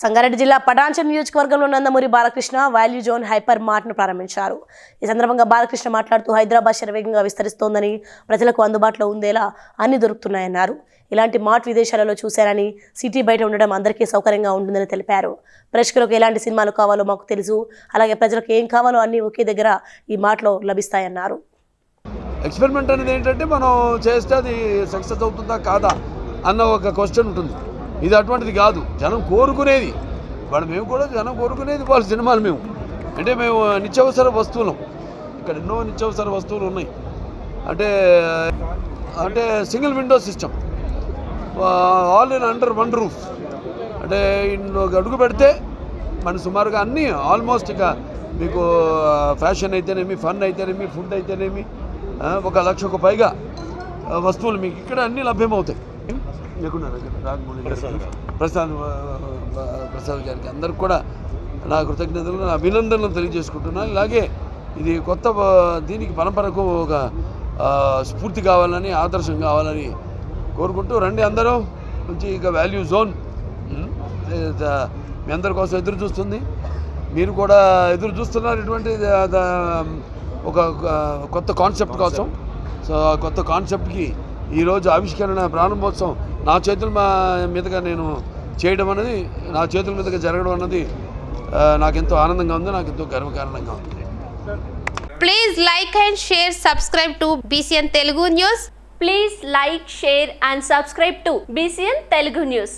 సంగారెడ్డి జిల్లా పటాన్చర్ నియోజకవర్గంలో Nandamuri Balakrishna value zone hyper మార్ట్ను ప్రారంభించారు. ఈ సందర్భంగా బాలకృష్ణ మాట్లాడుతూ హైదరాబాద్ శరవేగంగా విస్తరిస్తోందని ప్రజలకు అందుబాటులో ఉందేలా అన్ని దొరుకుతున్నాయన్నారు. ఇలాంటి మార్ట్ విదేశాలలో చూశారని సిటీ బయట ఉండడం అందరికీ సౌకర్యంగా ఉంటుందని తెలిపారు. ప్రేక్షకులకు ఎలాంటి సినిమాలు కావాలో మాకు తెలుసు. అలాగే ప్రజలకు ఏం కావాలో అన్నీ ఒకే దగ్గర ఈ మార్ట్లో లభిస్తాయన్నారు. ఎక్స్పెరిమెంట్ అనేది ఏంటంటే మనం చేస్తే అది సక్సెస్ అవుతుందా కాదా అన్న ఒక క్వశ్చన్ ఉంటుంది. ఇది అటువంటిది కాదు. జనం కోరుకునేది. వాళ్ళు మేము కూడా జనం కోరుకునేది వాళ్ళ సినిమాలు మేము. అంటే మేము నిత్యావసర వస్తువులం. ఇక్కడ ఎన్నో నిత్యావసర వస్తువులు ఉన్నాయి. అంటే అంటే single window system. All in under one roof. అంటే అడుగు పెడితే మన సుమారుగా అన్నీ ఆల్మోస్ట్ ఇక మీకు ఫ్యాషన్ అయితేనేమి ఫన్ అయితేనేమి ఫుడ్ అయితేనేమి ఒక లక్షకు పైగా వస్తువులు మీకు ఇక్కడ అన్నీ లభ్యమవుతాయి. రాజమౌళి ప్రసాద్ ప్రసాద్ గారికి అందరికి కూడా నా కృతజ్ఞతలు నా అభినందనలు తెలియజేసుకుంటున్నాను ఇలాగే ఇది కొత్త దీనికి పరంపరకు ఒక స్ఫూర్తి కావాలని ఆదర్శం కావాలని కోరుకుంటూ రండి అందరూ. మంచి ఇక వాల్యూ జోన్ మీ అందరి కోసం ఎదురు చూస్తుంది. మీరు కూడా ఎదురు చూస్తున్నారు ఇటువంటి ఒక కొత్త కాన్సెప్ట్ కోసం. సో ఆ కొత్త కాన్సెప్ట్కి ఈరోజు ఆవిష్కరణ ప్రారంభోత్సవం నా చేతుల మీదుగా నేను చేయడం అన్నది నా చేతుల మీదుగా జరగడం అన్నది ఎంతో ఆనందంగా ఉంది నాకు ఎంతో గర్వకారణంగా ఉంది. Please like and share subscribe to BCN Telugu news please like share and subscribe to BCN Telugu news